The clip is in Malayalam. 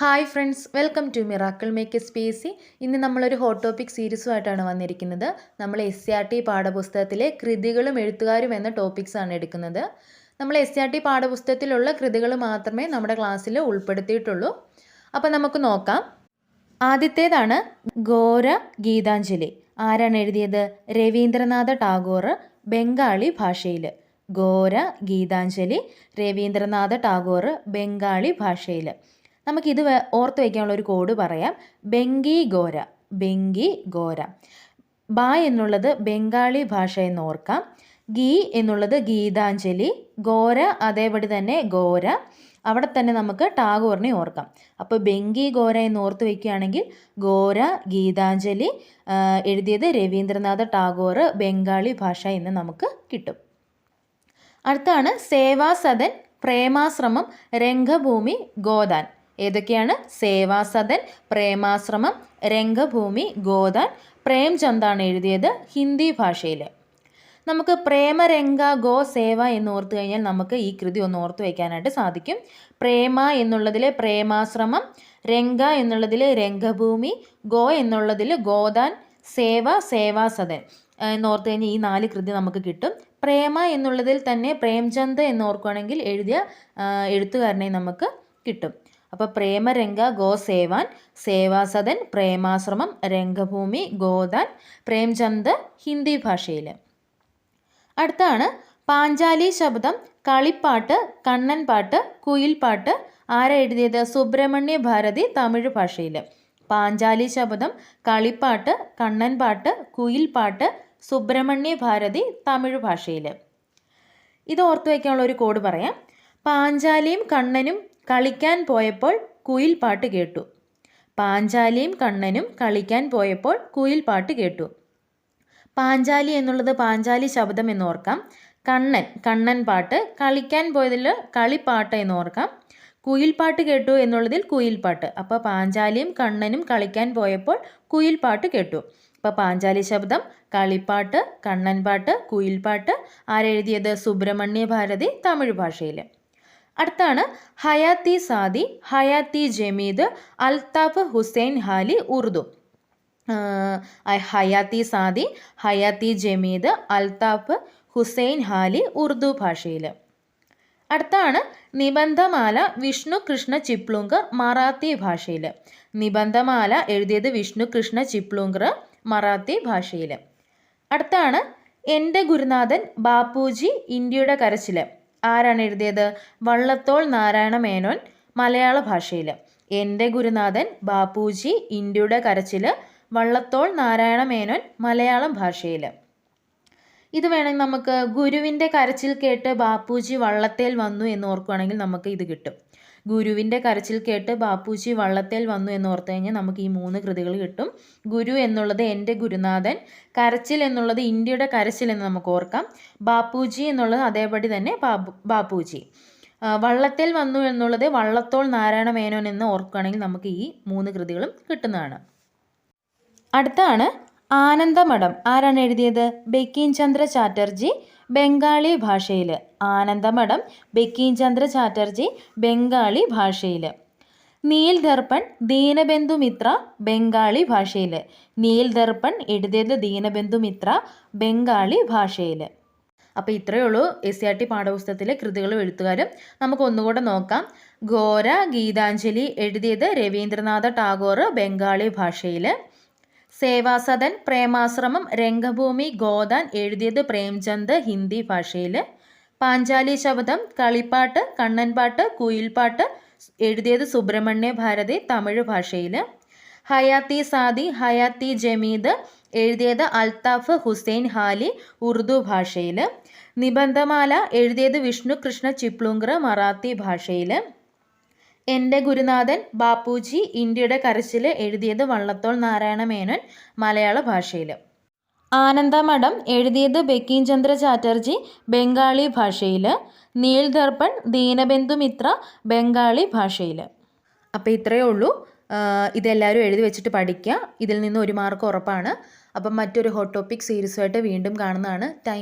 Hi friends welcome to miracle make S P S C ഇന്ന് നമ്മളൊരു ഹോട്ട് ടോപ്പിക് സീരീസുമായിട്ടാണ് വന്നിരിക്കുന്നത്. നമ്മൾ എസ് സി ആർ ടി പാഠപുസ്തകത്തിലെ കൃതികളും എഴുത്തുകാരും എന്ന ടോപ്പിക്സാണ് എടുക്കുന്നത്. നമ്മൾ എസ് സി ആർ ടി പാഠപുസ്തകത്തിലുള്ള കൃതികൾ മാത്രമേ നമ്മുടെ ക്ലാസ്സിൽ ഉൾപ്പെടുത്തിയിട്ടുള്ളൂ. അപ്പോൾ നമുക്ക് നോക്കാം. ആദ്യത്തേതാണ് ഘോര ഗീതാഞ്ജലി. ആരാണ് എഴുതിയത്? രവീന്ദ്രനാഥ ടാഗോർ ബംഗാളി ഭാഷയിൽ ഘോര ഗീതാഞ്ജലി രവീന്ദ്രനാഥ ടാഗോർ ബംഗാളി ഭാഷയിൽ നമുക്കിത് ഓർത്ത് വയ്ക്കാനുള്ള ഒരു കോഡ് പറയാം. ബെങ്കി ഗോര ബെങ്കി ഗോര ബ എന്നുള്ളത് ബംഗാളി ഭാഷ എന്ന് ഓർക്കാം. ഗീ എന്നുള്ളത് ഗീതാഞ്ജലി. ഗോര അതേപടി തന്നെ ഗോര അവിടെ തന്നെ നമുക്ക് ടാഗോറിനെ ഓർക്കാം. അപ്പോൾ ബെങ്കി ഗോര എന്ന് ഓർത്ത് വയ്ക്കുകയാണെങ്കിൽ ഗോര ഗീതാഞ്ജലി എഴുതിയത് രവീന്ദ്രനാഥ ടാഗോർ ബംഗാളി ഭാഷ എന്ന് നമുക്ക് കിട്ടും. അടുത്താണ് സേവാസദൻ പ്രേമാശ്രമം രംഗഭൂമി ഗോദാൻ. ഏതൊക്കെയാണ്? സേവാസദൻ പ്രേമാശ്രമം രംഗഭൂമി ഗോദാൻ. പ്രേംചന്ദാണ് എഴുതിയത് ഹിന്ദി ഭാഷയിൽ നമുക്ക് പ്രേമരംഗ ഗോ സേവ എന്ന് ഓർത്തു കഴിഞ്ഞാൽ നമുക്ക് ഈ കൃതി ഒന്ന് ഓർത്തു വയ്ക്കാനായിട്ട് സാധിക്കും. പ്രേമ എന്നുള്ളതിലെ പ്രേമാശ്രമം രംഗ എന്നുള്ളതിലെ രംഗഭൂമി ഗോ എന്നുള്ളതിൽ ഗോദാൻ സേവ സേവാസദൻ. എന്നോർത്ത് കഴിഞ്ഞാൽ ഈ നാല് കൃതി നമുക്ക് കിട്ടും. പ്രേമ എന്നുള്ളതിൽ തന്നെ പ്രേംചന്ദ് എന്ന് ഓർക്കുകയാണെങ്കിൽ എഴുതിയ എഴുത്തുകാരനെ നമുക്ക് കിട്ടും. അപ്പോൾ പ്രേമരംഗ ഗോ സേവാൻ സേവാസദൻ പ്രേമാശ്രമം രംഗഭൂമി ഗോദാൻ പ്രേംചന്ദ് ഹിന്ദി ഭാഷയിൽ അടുത്താണ് പാഞ്ചാലി ശബ്ദം കളിപ്പാട്ട് കണ്ണൻ പാട്ട് കുയിൽപ്പാട്ട് ആരാ എഴുതിയത്? സുബ്രഹ്മണ്യ ഭാരതി തമിഴ് ഭാഷയിൽ പാഞ്ചാലി ശബ്ദം കളിപ്പാട്ട് കണ്ണൻ പാട്ട് കുയിൽപ്പാട്ട് സുബ്രഹ്മണ്യ ഭാരതി തമിഴ് ഭാഷയിൽ ഇത് ഓർത്തു വയ്ക്കാനുള്ള ഒരു കോഡ് പറയാം. പാഞ്ചാലിയും കണ്ണനും കളിക്കാൻ പോയപ്പോൾ കുയിൽ പാട്ട് കേട്ടു. പാഞ്ചാലിയും കണ്ണനും കളിക്കാൻ പോയപ്പോൾ കുയിൽ പാട്ട് കേട്ടു. പാഞ്ചാലി എന്നുള്ളത് പാഞ്ചാലി ശബ്ദം എന്ന് ഓർക്കാം കണ്ണൻ കണ്ണൻ പാട്ട്. കളിക്കാൻ പോയതിൽ കളിപ്പാട്ട് എന്ന് ഓർക്കാം കുയിൽപ്പാട്ട് കേട്ടു എന്നുള്ളതിൽ കുയിൽ പാട്ട്. അപ്പോൾ പാഞ്ചാലിയും കണ്ണനും കളിക്കാൻ പോയപ്പോൾ കുയിൽ പാട്ട് കേട്ടു. അപ്പോൾ പാഞ്ചാലി ശബ്ദം കളിപ്പാട്ട് കണ്ണൻ പാട്ട് കുയിൽപ്പാട്ട് ആരെഴുതിയത്? സുബ്രഹ്മണ്യ ഭാരതി തമിഴ് ഭാഷയിൽ അടുത്താണ് ഹയാത്തി സാദി ഹയാത്തി ജമീദ് അൽതാഫ് ഹുസൈൻ ഹാലി ഉറുദു. ഹയാത്തി സാദി ഹയാത്തി ജമീദ് അൽതാഫ് ഹുസൈൻ ഹാലി ഉറുദു ഭാഷയിൽ അടുത്താണ് നിബന്ധമാല വിഷ്ണു കൃഷ്ണ ചിപ്ലുങ്കർ മറാത്തി ഭാഷയിൽ നിബന്ധമാല എഴുതിയത് വിഷ്ണു കൃഷ്ണ ചിപ്ലുങ്കർ മറാത്തി ഭാഷയിൽ അടുത്താണ് എന്റെ ഗുരുനാഥൻ ബാപ്പുജി ഇന്ത്യയുടെ കരച്ചിൽ ആരാണ് എഴുതിയത്? വള്ളത്തോൾ നാരായണ മേനോൻ മലയാള ഭാഷയിൽ എന്റെ ഗുരുനാഥൻ ബാപ്പുജി ഇന്ത്യയുടെ കരച്ചിൽ വള്ളത്തോൾ നാരായണ മേനോൻ മലയാളം ഭാഷയിൽ ഇത് വേണമെങ്കിൽ നമുക്ക് ഗുരുവിന്റെ കരച്ചിൽ കേട്ട് ബാപ്പുജി വള്ളത്തേൽ വന്നു എന്ന് ഓർക്കുകയാണെങ്കിൽ നമുക്ക് ഇത് കിട്ടും. ഗുരുവിന്റെ കരച്ചിൽ കേട്ട് ബാപ്പുജി വള്ളത്തേൽ വന്നു എന്ന് ഓർത്തു കഴിഞ്ഞാൽ നമുക്ക് ഈ മൂന്ന് കൃതികൾ കിട്ടും. ഗുരു എന്നുള്ളത് എന്റെ ഗുരുനാഥൻ കരച്ചിൽ എന്നുള്ളത് ഇന്ത്യയുടെ കരച്ചിൽ എന്ന് നമുക്ക് ഓർക്കാം. ബാപ്പുജി എന്നുള്ളത് അതേപടി തന്നെ ബാപ്പുജി. വള്ളത്തേൽ വന്നു എന്നുള്ളത് വള്ളത്തോൾ നാരായണ മേനോൻ എന്ന് ഓർക്കുകയാണെങ്കിൽ നമുക്ക് ഈ മൂന്ന് കൃതികളും കിട്ടുന്നതാണ്. അടുത്താണ് ആനന്ദമഠം ആരാണ് എഴുതിയത്? ബെക്കീൻ ചന്ദ്ര ചാറ്റർജി ബംഗാളി ഭാഷയിൽ ആനന്ദമഠം ബെക്കീൻ ചന്ദ്ര ചാറ്റർജി ബംഗാളി ഭാഷയിൽ നീൽ ദർപ്പൺ ദീനബന്ധു മിത്ര ബംഗാളി ഭാഷയിൽ നീൽ ദർപ്പൺ എഴുതിയത് ദീനബന്ധു മിത്ര ബംഗാളി ഭാഷയിൽ അപ്പോൾ ഇത്രയേ ഉള്ളൂ എസ് സി ആർ ടി പാഠപുസ്തകത്തിലെ കൃതികളും എഴുത്തുകാരും. നമുക്ക് ഒന്നുകൂടെ നോക്കാം. ഘോര ഗീതാഞ്ജലി എഴുതിയത് രവീന്ദ്രനാഥ ടാഗോർ ബംഗാളി ഭാഷയിൽ സേവാസദൻ പ്രേമാശ്രമം രംഗഭൂമി ഗോദാൻ എഴുതിയത് പ്രേംചന്ദ് ഹിന്ദി ഭാഷയിൽ പാഞ്ചാലി ശബ്ദം കളിപ്പാട്ട് കണ്ണൻപാട്ട് കുയിൽപ്പാട്ട് എഴുതിയത് സുബ്രഹ്മണ്യ ഭാരതി തമിഴ് ഭാഷയിൽ ഹയാത്തി സാദി ഹയാത്തി ജമീദ് എഴുതിയത് അൽത്താഫ് ഹുസൈൻ ഹാലി ഉറുദു ഭാഷയിൽ നിബന്ധമാല എഴുതിയത് വിഷ്ണു കൃഷ്ണ ചിപ്ലുങ്കർ മറാത്തി ഭാഷയിൽ എന്റെ ഗുരുനാഥൻ ബാപ്പുജി ഇന്ത്യയുടെ കരച്ചിൽ എഴുതിയത് വള്ളത്തോൾ നാരായണ മേനോൻ മലയാള ഭാഷയിൽ ആനന്ദമഠം എഴുതിയത് ബെക്കീംചന്ദ്ര ചാറ്റർജി ബംഗാളി ഭാഷയിൽ നീൽ ദർപ്പൺ ദീനബന്ധു മിത്ര ബംഗാളി ഭാഷയിൽ അപ്പോൾ ഇത്രയേ ഉള്ളൂ. ഇതെല്ലാവരും എഴുതി വെച്ചിട്ട് പഠിക്കുക ഇതിൽ നിന്ന് ഒരു മാർക്ക് ഉറപ്പാണ്. അപ്പം മറ്റൊരു ഹോട്ട് ടോപ്പിക് സീരീസുമായിട്ട് വീണ്ടും കാണുന്നതാണ്. താങ്ക്